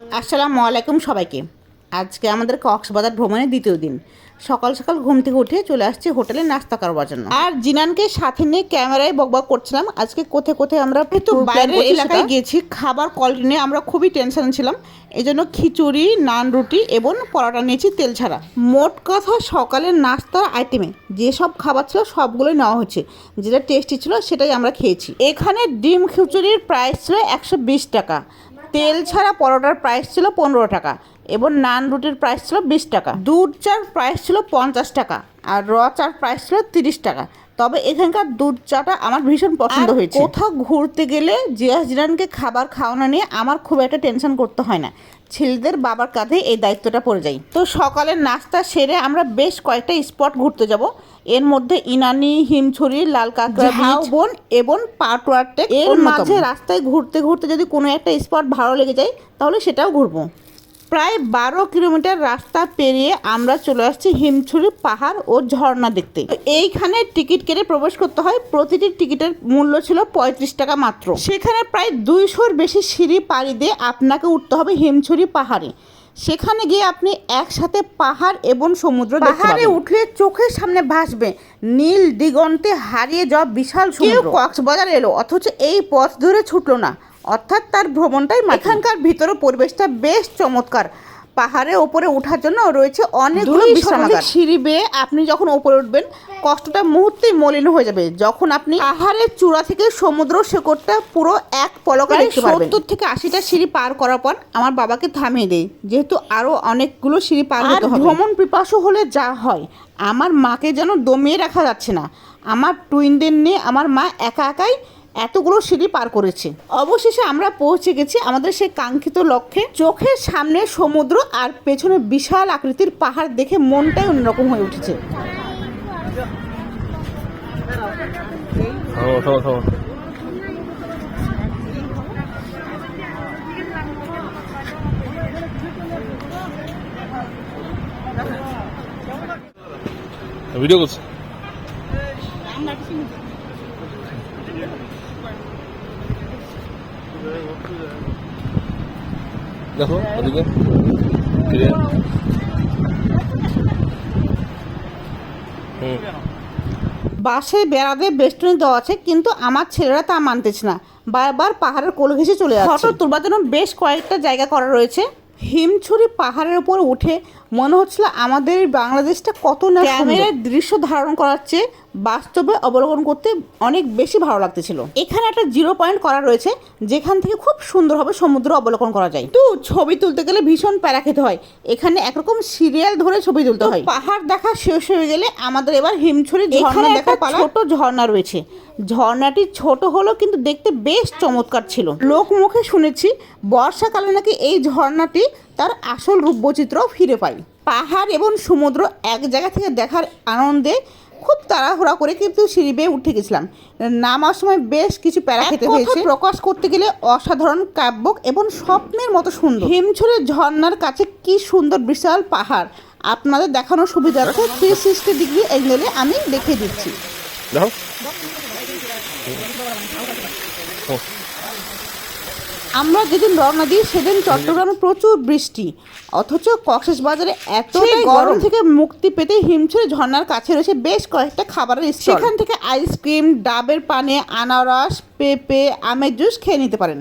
আসসালামু আলাইকুম সবাইকে। আজকে আমাদের কক্সবাজার ভ্রমণের দ্বিতীয় দিন। সকাল সকাল ঘুম থেকে উঠে চলে আসছি হোটেলে নাস্তা করবার জন্য। আর জিনানকে সাথে নিয়ে ক্যামেরায় বকবক করছিলাম। আজকে কোথায় কোথায় আমরা একটু বাইরের এলাকায় গিয়েছি। খাবার কোয়ালিটি নিয়ে আমরা খুবই টেনশন ছিলাম। এই জন্য খিচুড়ি নান রুটি এবং পরোটা নিয়েছি তেল ছাড়া। মোট কথা সকালের নাস্তার আইটেমে যেসব খাবার ছিল সবগুলোই নেওয়া হয়েছে। যেটা টেস্টি ছিল সেটাই আমরা খেয়েছি। এখানে ডিম খিচুড়ির প্রাইস ছিল একশো বিশ টাকা। তেল ছাড়া পরোটার প্রাইস ছিল পনেরো টাকা এবং নান রুটির প্রাইস ছিল বিশ টাকা। দুধ চার প্রাইস ছিল পঞ্চাশ টাকা আর র চার প্রাইস ছিল তিরিশ টাকা। তবে এখানকার দুধ চাটা আমার ভীষণ পছন্দ হয়েছে। কোথাও ঘুরতে গেলে জিয়াস জিরানকে খাবার খাওয়ানো নিয়ে আমার খুব একটা টেনশন করতে হয় না। ছেলেদের বাবার কাঁধে এই দায়িত্বটা পড়ে যায়। তো সকালের নাস্তা সেরে আমরা বেশ কয়েকটা স্পট ঘুরতে যাব। এর মধ্যে ইনানি হিমছড়ি লাল কাঁকড়া বন এবং পাটুয়ার টেক এর মাঝে রাস্তায় ঘুরতে ঘুরতে যদি কোনো একটা স্পট ভালো লেগে যায় তাহলে সেটাও ঘুরবো। প্রায় বারো কিলোমিটার রাস্তা পেরিয়ে আমরা চলে আসছি হিমছড়ি পাহাড় ও ঝর্ণা দেখতে। এইখানে টিকিট কেটে প্রবেশ করতে হয়। প্রতিটি টিকিটের মূল্য ছিল পঁয়ত্রিশ টাকা মাত্র। সেখানে প্রায় দুইশোর বেশি সিঁড়ি পাড়ি দিয়ে আপনাকে উঠতে হবে হিমছড়ি পাহাড়ে। সেখানে গিয়ে আপনি একসাথে পাহাড় এবং সমুদ্র পাহাড়ে উঠলে চোখের সামনে ভাসবে। নীল দিগন্তে হারিয়ে যাওয়া বিশাল সমুদ্র। কক্সবাজার এলো অথচ এই পথ ধরে ছুটলো না। অর্থাৎ তার ভ্রমণটাই। এখানকার ভিতরে পরিবেশটা বেশ চমৎকার। পাহাড়ের ওপরে ওঠার জন্য রয়েছে অনেকগুলো বিশ্রামাগার সিঁড়ি বেয়ে আপনি যখন ওপরে উঠবেন কষ্টটা মুহূর্তেই মলিন হয়ে যাবে। যখন আপনি পাহাড়ের চূড়া থেকে সমুদ্র শেকড়টা পুরো এক পলকে দেখতে পারবেন। সত্তর থেকে আশিটা সিঁড়ি পার করার পর আমার বাবাকে থামিয়ে দেয় যেহেতু আরও অনেকগুলো সিঁড়ি পার হতে হবে। ভ্রমণ পিপাসু হলে যা হয় আমার মাকে যেন দমিয়ে রাখা যাচ্ছে না। আমার টুইনদের নিয়ে আমার মা একা একাই এতগুলো সিঁড়ি পার করেছে। অবশেষে আমরা পৌঁছে গেছি আমাদের সেই কাঙ্ক্ষিত লক্ষ্যে। চোখের সামনে সমুদ্র আর পেছনে বিশাল আকৃতির পাহাড় দেখে মনটাই অন্যরকম হয়ে উঠেছে। ভিডিও করছি। দেখো ওদিকে। হুম। বাসে বেড়াতে বেষ্টনী দেওয়া আছে কিন্তু আমার ছেলেরা তা মানতেছে না। বারবার পাহাড়ের কোল ঘেসে চলে যাচ্ছে। ফটো তোলবার জন্য বেশ কয়েকটা জায়গা করা রয়েছে। হিমছড়ি পাহাড়ের উপর উঠে মনে হচ্ছিল আমাদের বাংলাদেশটা কত না ক্যামেরার দৃশ্য ধারণ করার চেয়ে বাস্তবে অবলোকন করতে অনেক বেশি ভালো লাগতেছিল। এখানে একটা জিরো পয়েন্ট করা রয়েছে যেখান থেকে খুব সুন্দরভাবে সমুদ্র অবলোকন করা যায়। তো ছবি তুলতে গেলে ভীষণ প্যারা খেতে হয়। এখানে একরকম সিরিয়াল ধরে ছবি তুলতে হয়। পাহাড় দেখা শেষ হয়ে গেলে আমাদের এবার হিমছড়ি ঝর্ণা দেখা ছোট ঝর্ণা রয়েছে। ঝর্ণাটি ছোট হলো কিন্তু দেখতে বেশ চমৎকার ছিল। লোক মুখে শুনেছি বর্ষাকালে নাকি এই ঝর্ণাটি তার আসল রূপবৈচিত্র্য ফিরে পায়। পাহাড় এবং সমুদ্র এক জায়গা থেকে দেখার আনন্দে খুব তাড়াহুড়া করে কিন্তু সিঁড়ি বেয়ে উঠে গেছিলাম। নামার সময় বেশ কিছু প্যারা খেতে হয়েছে। প্রকাশ করতে গেলে অসাধারণ কাব্যক এবং স্বপ্নের মতো সুন্দর। হিমছড়ের ঝর্ণার কাছে কি সুন্দর বিশাল পাহাড়। আপনাদের দেখানোর সুবিধার্থে থ্রি সিক্সটি ডিগ্রি অ্যাঙ্গেলে আমি দেখে দিচ্ছি। ও, আমরা যেদিন রওনা দিই সেদিন চট্টগ্রামে প্রচুর বৃষ্টি। অথচ কক্সেস বাজারে এত গরম থেকে মুক্তি পেতে হিমছড়ি ঝর্ণার কাছে রয়েছে বেশ কয়েকটা খাবারের সেখান থেকে আইসক্রিম ডাবের পানে আনারস পেঁপে আমের জুস খেয়ে নিতে পারেন।